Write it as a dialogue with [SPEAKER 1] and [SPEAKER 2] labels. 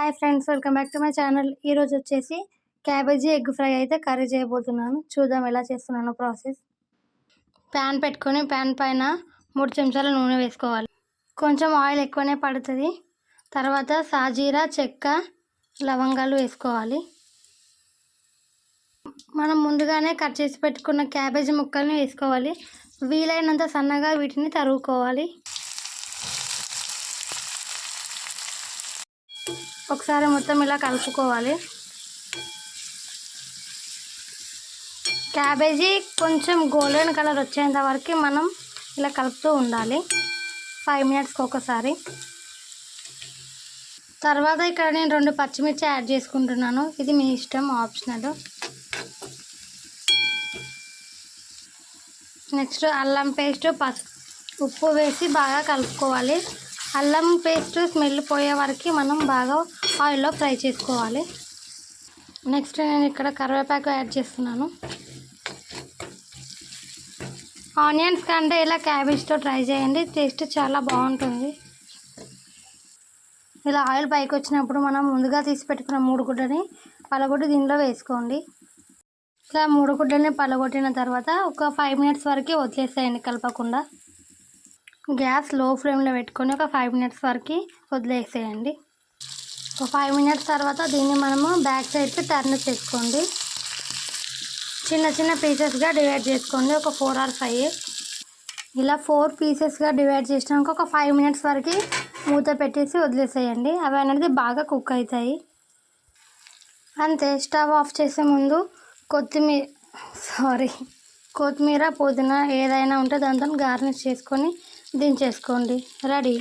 [SPEAKER 1] Hi friends welcome back to my channel. ఈరోజు వచ్చేసి cabbage egg fry అయితే curry చేయబోతున్నాను. చూద్దాం ఎలా చేస్తున్నాను ప్రాసెస్. ప్యాన్ పెట్టుకొని ప్యాన్ పైన మూడు చెంచాల నూనె వేసుకోవాలి. కొంచెం ఆయిల్ ఎక్కువనే పడుతుంది. తర్వాత సాజీరా చెక్క లవంగాలు వేసుకోవాలి. మనం ముందుగానే కట్ చేసి పెట్టుకున్న క్యాబేజీ ముక్కల్ని వేసుకోవాలి. వీలైనంత సన్నగా వీటిని తరుగుకోవాలి ఒకసారి మొత్తం ఇలా కలుపుకోవాలి. క్యాబేజీ కొంచెం గోల్డెన్ కలర్ వచ్చేంత వరకు మనం ఇలా కలుపుతూ ఉండాలి. ఫైవ్ మినిట్స్కి ఒకసారి. తర్వాత ఇక్కడ నేను రెండు పచ్చిమిర్చి యాడ్ చేసుకుంటున్నాను. ఇది మీ ఇష్టం ఆప్షనల్ నెక్స్ట్ అల్లం పేస్ట్ పసు ఉప్పు వేసి బాగా కలుపుకోవాలి. అల్లం పేస్ట్ స్మెల్ పోయే వరకు మనం బాగా ఆయిల్లో ఫ్రై చేసుకోవాలి. నెక్స్ట్ నేను ఇక్కడ కరివేపాకు యాడ్ చేస్తున్నాను. ఆనియన్స్ కంటే ఇలా క్యాబేజ్తో ట్రై చేయండి టేస్ట్ చాలా బాగుంటుంది. ఇలా ఆయిల్ పైకి వచ్చినప్పుడు మనం ముందుగా తీసి పెట్టుకున్న మూడు గుడ్డని పలగొట్టి దీనిలో వేసుకోండి. ఇలా మూడు గుడ్డని పలగొట్టిన తర్వాత ఒక ఫైవ్ మినిట్స్ వరకు వదిలేసేయండి కలపకుండా. గ్యాస్లో ఫ్లేమ్లో పెట్టుకొని ఒక ఫైవ్ మినిట్స్ వరకు వదిలేసేయండి. ఒక ఫైవ్ మినిట్స్ తర్వాత దీన్ని మనము బ్యాక్ సైడ్కి టర్న్ చేసుకోండి. చిన్న చిన్న పీసెస్గా డివైడ్ చేసుకోండి. ఒక ఫోర్ ఆర్ ఫైవ్ ఇలా ఫోర్ పీసెస్గా డివైడ్ చేసినాక ఒక ఫైవ్ మినిట్స్ వరకు మూత పెట్టేసి వదిలేసేయండి. అవి అనేది బాగా కుక్ అవుతాయి. అంతే స్టవ్ ఆఫ్ చేసే ముందు కొత్తిమీర సారీ కొత్తిమీర పుదీనా ఏదైనా ఉంటే దాంతో గార్నిష్ చేసుకొని దించేసుకోండి. రెడీ